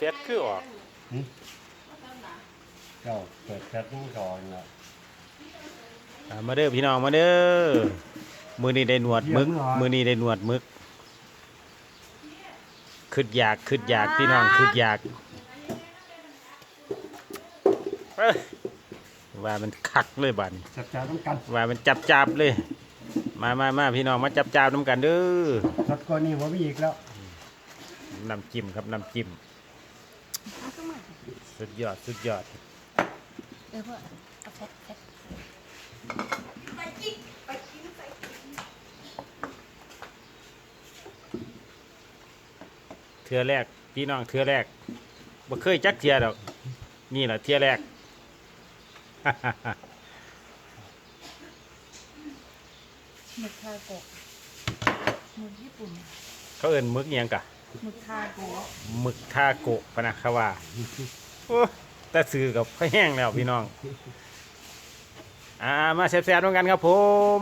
ฟซคือออกเจ้าเปิดแคทนี่ก่อนละอ่ามาเด้อพี่น้องมาเด้อมือนี้ได้หนวดมึก มือนี้ได้หนวดมึกขึ้นอยากขึ้นอยากพี่น้องขึ้นอยากเอ้ยว่ามันคักเลยบัดนจับจ่าต้องกันว่ามันจับจับๆเลย มามามาพี่น้องมาจับจับน้ำกันเด้อรถก้อนนี้หัวมีอีกแล้วน้ำจิ้มครับน้ำจิ้ม สุดยอด สุดยอด เออเพื่อเอาแฟตแฟตเทือแรก พี่น้องเทือแรกบ่เคยจักเทียดอก นี่แหละเทียแรกหมึกทาโกะหมึกญี่ปุ่น เขาเอิ้นมึกยังกะ หมึกทาโกะหมึกทาโกะพะนะเขาว่าโอ้แต่ซื้อกับแห้งแล้วพี่น้อง อ่ามาแซ่บๆด้วยกันครับผม